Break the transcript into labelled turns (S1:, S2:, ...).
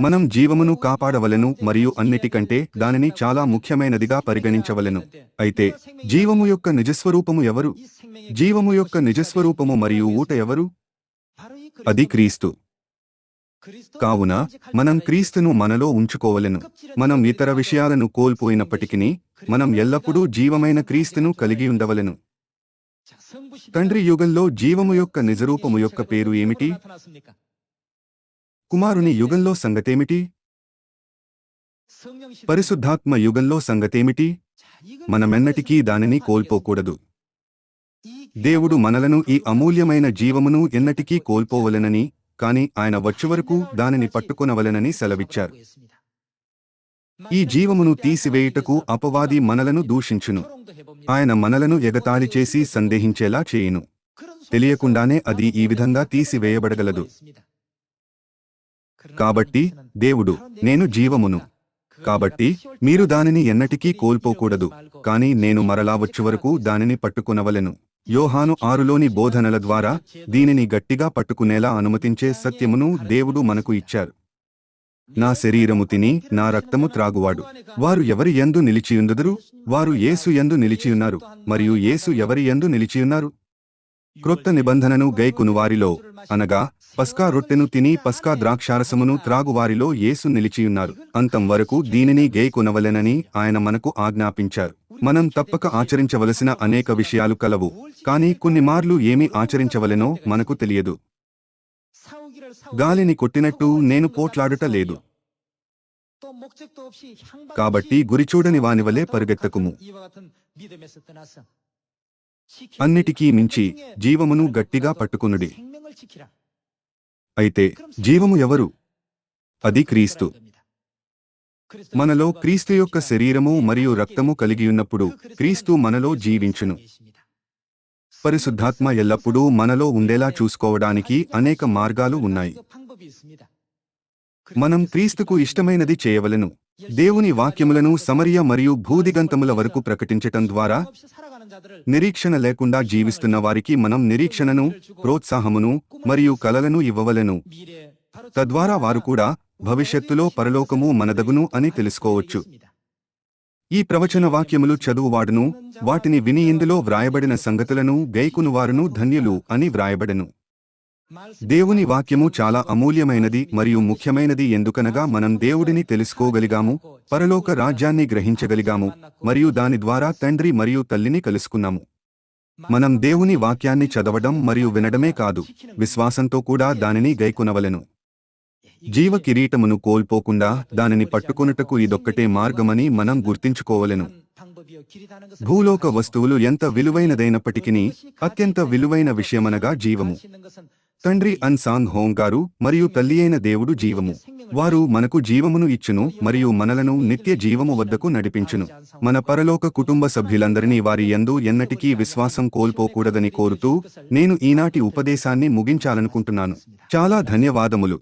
S1: మనం జీవమును కాపాడవలెను మరియు అన్నిటికంటే దానిని చాలా ముఖ్యమైనదిగా పరిగణించవలెను. అయితే జీవము యొక్క నిజస్వరూపము ఎవరు? జీవము యొక్క నిజస్వరూపము మరియు ఊట ఎవరు? అది క్రీస్తు. కావున మనం క్రీస్తును మనలో ఉంచుకోవలెను. మనం ఇతర విషయాలను కోల్పోయినప్పటికీ మనం ఎల్లప్పుడూ జీవమైన క్రీస్తును కలిగి ఉండవలెను. తండ్రి యుగంలో జీవము యొక్క నిజరూపము యొక్క పేరు ఏమిటి? కుమారుని యుగంలో సంగతేమిటి? పరిశుద్ధాత్మ యుగంలో సంగతేమిటి? మనమెన్నటికీ దానిని కోల్పోకూడదు. దేవుడు మనలను ఈ అమూల్యమైన జీవమును ఎన్నటికీ కోల్పోవలెనని కాని ఆయన వచ్చువరకు దానిని పట్టుకొనవలెనని సెలవిచ్చారు. ఈ జీవమును తీసివేయుటకు అపవాది మనలను దూషించును. ఆయన మనలను ఎగతాళి చేసి సందేహించేలా చేయును. తెలియకుండానే అది ఈ విధంగా తీసివేయబడగలదు. కాబట్టి దేవుడు నేను జీవమును. కాబట్టి మీరు దానిని ఎన్నటికీ కోల్పోకూడదు. కాని నేను మరలా వచ్చే వరకు దానిని పట్టుకునవలెను. యోహాను ఆరులోని బోధనల ద్వారా దీనిని గట్టిగా పట్టుకునేలా అనుమతించే సత్యమును దేవుడు మనకు ఇచ్చారు. నా శరీరము తిని నా రక్తము త్రాగువాడు. వారు ఎవరి యందు నిలిచియుందుదురు వారు యేసు యందు నిలిచియున్నారు మరియు యేసు ఎవరి యందు నిలిచియున్నారు క్రొత్త నిబంధనను గైకునువారిలో అనగా పస్కా రొట్టెను తిని పస్కా ద్రాక్షారసమును త్రాగువారిలో యేసు నిలిచియున్నారు. అంతం వరకు దీనిని గైకొనవలెనని ఆయన మనకు ఆజ్ఞాపించారు. మనం తప్పక ఆచరించవలసిన అనేక విషయాలు కలవు కానీ కొన్ని మార్లు ఏమి ఆచరించవలెనో మనకు తెలియదు. గాలిని కొట్టినట్టు నేను పోట్లాడుట లేదు. కాబట్టి గురిచూడని వానివలే పరుగెత్తకుము. అన్నిటికీ మించి జీవమును గట్టిగా పట్టుకునుడి. అయితే జీవము ఎవరు? అది క్రీస్తు. మనలో క్రీస్తు యొక్క శరీరము మరియు రక్తము కలిగియున్నప్పుడు క్రీస్తు మనలో జీవించును. పరిశుద్ధాత్మ ఎల్లప్పుడూ మనలో ఉండేలా చూసుకోవడానికి అనేక మార్గాలు ఉన్నాయి. మనం క్రీస్తుకు ఇష్టమైనది చేయవలను. దేవుని వాక్యములను సమరియ మరియు భూదిగంతముల వరకు ప్రకటించటం ద్వారా నిరీక్షణ లేకుండా జీవిస్తున్న వారికి మనం నిరీక్షణను ప్రోత్సాహమును మరియు కలలను ఇవ్వవలెను. తద్వారా వారు కూడా భవిష్యత్తులో పరలోకము మనదగును అని తెలుసుకోవచ్చు. ఈ ప్రవచన వాక్యములు చదువువాడును వాటిని విని ఇందులో వ్రాయబడిన సంగతులను గైకునువారును ధన్యులు అని వ్రాయబడెను. దేవుని వాక్యము చాలా అమూల్యమైనది మరియు ముఖ్యమైనది ఎందుకనగా మనం దేవుడిని తెలుసుకోగలిగాము పరలోక రాజ్యాన్ని గ్రహించగలిగాము మరియు దాని ద్వారా తండ్రి మరియు తల్లిని కలుసుకున్నాము. మనం దేవుని వాక్యాన్ని చదవడం మరియు వినడమే కాదు విశ్వాసంతో కూడా దానిని గైకొనవలెను. జీవ కిరీటమును కోల్పోకుండా దానిని పట్టుకొనుటకు ఇదొక్కటే మార్గమని మనం గుర్తించుకోవలెను. భూలోక వస్తువులు ఎంత విలువైనదైనప్పటికీ అత్యంత విలువైన విషయమనగా జీవము. తండ్రి అన్సాంగ్ హోంగ్ గారు మరియు తల్లి అయిన దేవుడు జీవము. వారు మనకు జీవమును ఇచ్చును మరియు మనలను నిత్య జీవము వద్దకు నడిపించును. మన పరలోక కుటుంబ సభ్యులందరినీ వారి ఎందు ఎన్నటికీ విశ్వాసం కోల్పోకూడదని కోరుతూ నేను ఈనాటి ఉపదేశాన్ని ముగించాలనుకుంటున్నాను. చాలా ధన్యవాదములు.